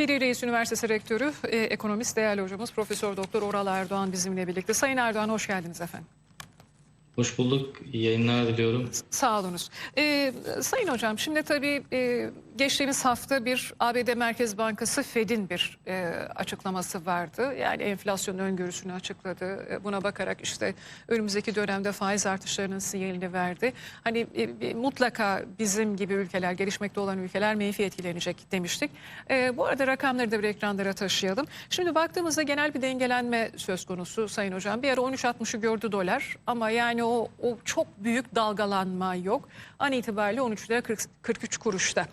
Piri Reis Üniversitesi Rektörü, e, ekonomist değerli hocamız Profesör Doktor Oral Erdoğan bizimle birlikte. Sayın Erdoğan hoş geldiniz efendim. Hoş bulduk. İyi yayınlar diliyorum. Sağ olunuz. Ee, Sayın Hocam şimdi tabii e, geçtiğimiz hafta bir ABD Merkez Bankası Fed'in bir e, açıklaması vardı. Yani enflasyon öngörüsünü açıkladı. E, buna bakarak işte önümüzdeki dönemde faiz artışlarının sinyalini verdi. Hani e, mutlaka bizim gibi ülkeler, gelişmekte olan ülkeler menfi etkilenecek demiştik. E, bu arada rakamları da bir ekranlara taşıyalım. Şimdi baktığımızda genel bir dengelenme söz konusu Sayın Hocam. Bir ara 13.60'ı gördü dolar ama yani o, o çok büyük dalgalanma yok. An itibariyle 13 lira 40, 43 kuruşta.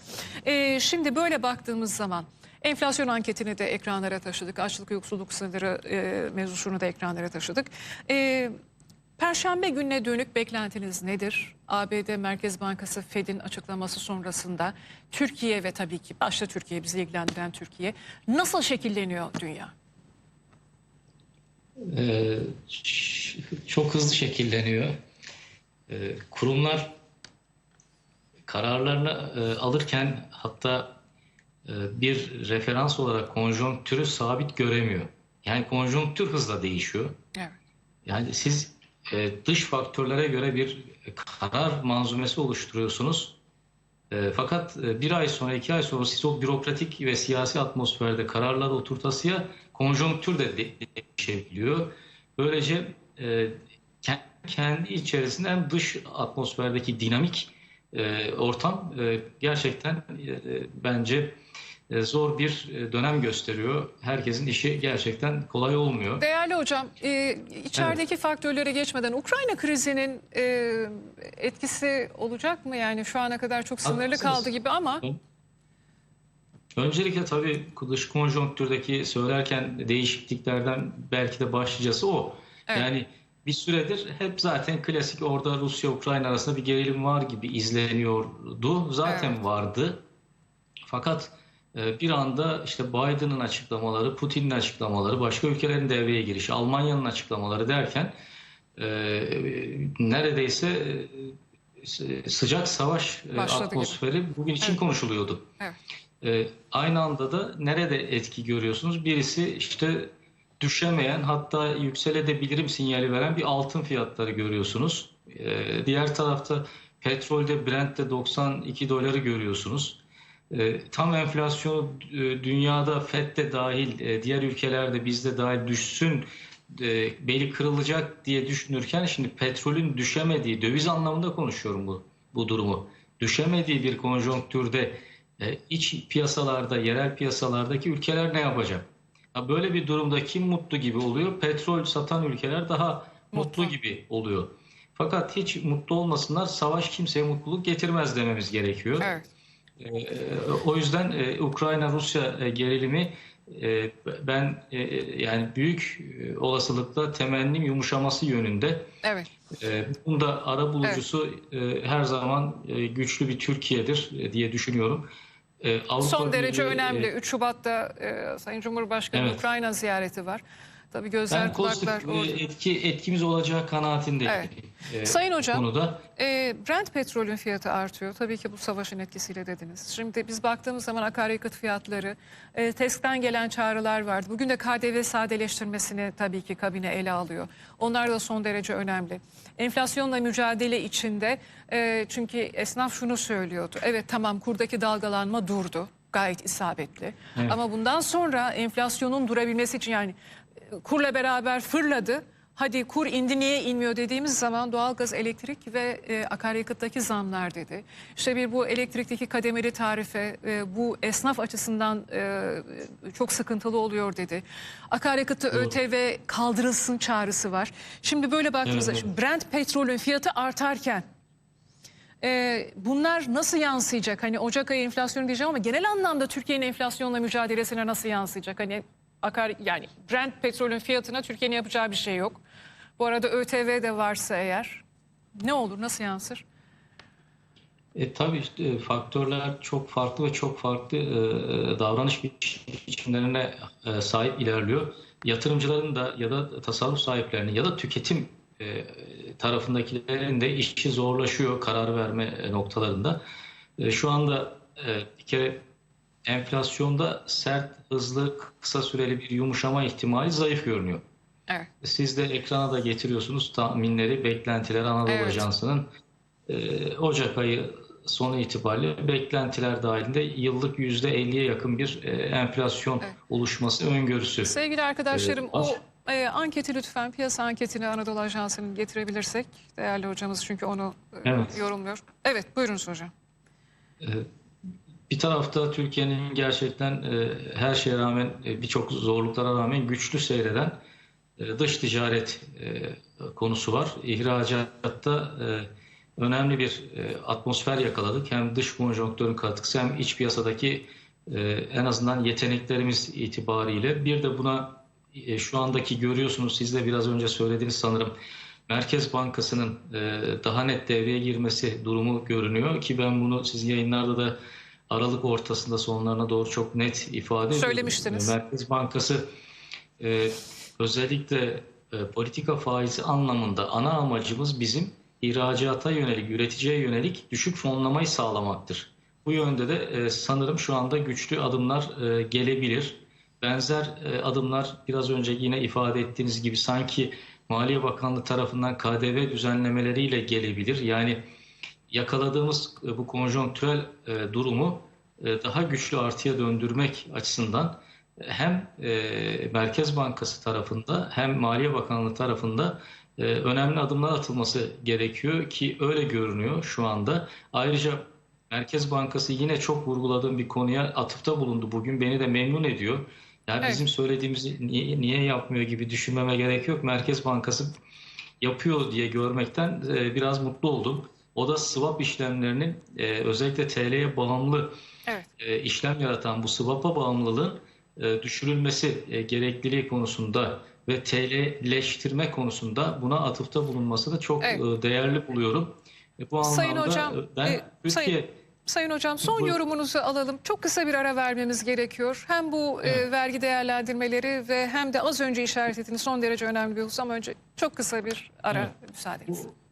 Ee, şimdi böyle baktığımız zaman enflasyon anketini de ekranlara taşıdık. Açlık yoksulluk sınırı e, mevzusunu da ekranlara taşıdık. Ee, Perşembe gününe dönük beklentiniz nedir? ABD Merkez Bankası Fed'in açıklaması sonrasında Türkiye ve tabii ki başta Türkiye bizi ilgilendiren Türkiye nasıl şekilleniyor dünya? Ee, çok hızlı şekilleniyor. Ee, kurumlar kararlarını e, alırken hatta e, bir referans olarak konjonktürü sabit göremiyor. Yani konjonktür hızla değişiyor. Evet. Yani siz e, dış faktörlere göre bir karar manzumesi oluşturuyorsunuz. E, fakat e, bir ay sonra, iki ay sonra siz o bürokratik ve siyasi atmosferde kararları oturtasıya konjonktür de de- değişebiliyor. Böylece e, ke- kendi içerisinde hem dış atmosferdeki dinamik e, ortam e, gerçekten e, bence e, zor bir dönem gösteriyor. Herkesin işi gerçekten kolay olmuyor. Değerli hocam, e, içerideki faktörlere geçmeden Ukrayna krizinin e, etkisi olacak mı? Yani şu ana kadar çok sınırlı Haklısınız. kaldı gibi ama Öncelikle tabii dış konjonktürdeki söylerken değişikliklerden belki de başlıcası o. Evet. Yani bir süredir hep zaten klasik orada Rusya-Ukrayna arasında bir gerilim var gibi izleniyordu. Zaten Evet. vardı. Fakat e, bir anda işte Biden'ın açıklamaları, Putin'in açıklamaları, başka ülkelerin devreye girişi, Almanya'nın açıklamaları derken e, neredeyse e, sıcak savaş Başladı gibi. atmosferi bugün için Evet. konuşuluyordu. Evet. Aynı anda da nerede etki görüyorsunuz? Birisi işte düşemeyen hatta yükselebilirim sinyali veren bir altın fiyatları görüyorsunuz. Ee, diğer tarafta petrolde Brent'te 92 doları görüyorsunuz. Ee, tam enflasyon e, dünyada FED'de dahil e, diğer ülkelerde bizde dahil düşsün e, beli kırılacak diye düşünürken şimdi petrolün düşemediği döviz anlamında konuşuyorum bu bu durumu. Düşemediği bir konjonktürde e, iç piyasalarda, yerel piyasalardaki ülkeler ne yapacak? Böyle bir durumda kim mutlu gibi oluyor? Petrol satan ülkeler daha mutlu, Mutlu. gibi oluyor. Fakat hiç mutlu olmasınlar, savaş kimseye mutluluk getirmez dememiz gerekiyor. evet. Ee, O yüzden e, Ukrayna-Rusya e, gerilimi e, ben e, yani büyük e, olasılıkla temennim yumuşaması yönünde. Evet. E, Bunda ara bulucusu e, her zaman e, güçlü bir Türkiye'dir e, diye düşünüyorum. E, Avrupa Son derece önemli. e, 3 Şubat'ta e, Sayın Cumhurbaşkanı Evet. Ukrayna ziyareti var. Tabii gözler Ben kulaklar orada. etki etkimiz olacağı kanaatindeyim. Evet. e, Sayın Hocam, konuda. E, Brent petrolün fiyatı artıyor. Tabii ki bu savaşın etkisiyle dediniz. Şimdi biz baktığımız zaman akaryakıt fiyatları, e, TESK'ten gelen çağrılar vardı. Bugün de KDV sadeleştirmesini tabii ki kabine ele alıyor. Onlar da son derece önemli. Enflasyonla mücadele içinde e, çünkü esnaf şunu söylüyordu. Evet tamam kurdaki dalgalanma durdu. Gayet isabetli. Evet. Ama bundan sonra enflasyonun durabilmesi için yani kurla beraber fırladı. Hadi kur indi niye inmiyor dediğimiz zaman doğalgaz, elektrik ve e, akaryakıttaki zamlar dedi. İşte bir bu elektrikteki kademeli tarife e, bu esnaf açısından e, çok sıkıntılı oluyor dedi. Akaryakıtı Doğru. ÖTV kaldırılsın çağrısı var. Şimdi böyle baktığımızda Evet, şimdi Brent petrolün fiyatı artarken e, bunlar nasıl yansıyacak? Hani Ocak ayı enflasyonu diyeceğim ama genel anlamda Türkiye'nin enflasyonla mücadelesine nasıl yansıyacak? Hani akar yani Brent petrolün fiyatına Türkiye'nin yapacağı bir şey yok. Bu arada ÖTV de varsa eğer ne olur nasıl yansır? E, tabii işte, e, faktörler çok farklı ve çok farklı e, davranış biç- biçimlerine e, sahip ilerliyor. Yatırımcıların da ya da tasarruf sahiplerinin ya da tüketim e, tarafındakilerin de işi zorlaşıyor karar verme e, noktalarında. E, şu anda e, bir kere enflasyonda sert, hızlı, kısa süreli bir yumuşama ihtimali zayıf görünüyor. Evet. Siz de ekrana da getiriyorsunuz tahminleri, beklentiler Anadolu Evet. Ajansı'nın e, Ocak ayı sonu itibariyle beklentiler dahilinde yıllık %50'ye yakın bir e, enflasyon Evet. oluşması öngörüsü. Sevgili arkadaşlarım Ee, o e, anketi lütfen piyasa anketini Anadolu Ajansı'nın getirebilirsek değerli hocamız çünkü onu e, Evet. yorumluyor. Evet buyurunuz hocam. Bir tarafta Türkiye'nin gerçekten e, her şeye rağmen e, birçok zorluklara rağmen güçlü seyreden e, dış ticaret konusu var. İhracatta önemli bir atmosfer yakaladık. Hem dış konjonktörün katkısı hem iç piyasadaki en azından yeteneklerimiz itibariyle. Bir de buna şu andaki görüyorsunuz siz de biraz önce söylediniz sanırım. Merkez Bankası'nın daha net devreye girmesi durumu görünüyor ki ben bunu sizin yayınlarda da Aralık ortasında sonlarına doğru çok net ifade ediyordum. Söylemiştiniz. E, Merkez Bankası e, özellikle e, politika faizi anlamında ana amacımız bizim ihracata yönelik, üreticiye yönelik düşük fonlamayı sağlamaktır. Bu yönde de e, sanırım şu anda güçlü adımlar e, gelebilir. Benzer e, adımlar biraz önce yine ifade ettiğiniz gibi sanki Maliye Bakanlığı tarafından KDV düzenlemeleriyle gelebilir. Yani yakaladığımız e, bu konjonktürel e, durumu e, daha güçlü artıya döndürmek açısından hem Merkez Bankası tarafında hem Maliye Bakanlığı tarafında önemli adımlar atılması gerekiyor ki öyle görünüyor şu anda. Ayrıca Merkez Bankası yine çok vurguladığım bir konuya atıfta bulundu bugün. Beni de memnun ediyor. Yani Evet. bizim söylediğimizi niye, niye yapmıyor gibi düşünmeme gerek yok. Merkez Bankası yapıyor diye görmekten biraz mutlu oldum. O da swap işlemlerinin e, özellikle TL'ye bağımlı Evet. e, işlem yaratan bu swap'a bağımlılığın e, düşürülmesi e, gerekliliği konusunda ve TL'leştirme konusunda buna atıfta bulunmasını çok Evet. e, değerli buluyorum. E, bu Sayın anlamda hocam, e, ben e, Türkiye sayın- Sayın Hocam son yorumunuzu alalım. Çok kısa bir ara vermemiz gerekiyor. Hem bu e, Evet. vergi değerlendirmeleri ve hem de az önce işaret ettiğiniz son derece önemli bir husus ama önce çok kısa bir ara Evet. müsaadeniz. Bu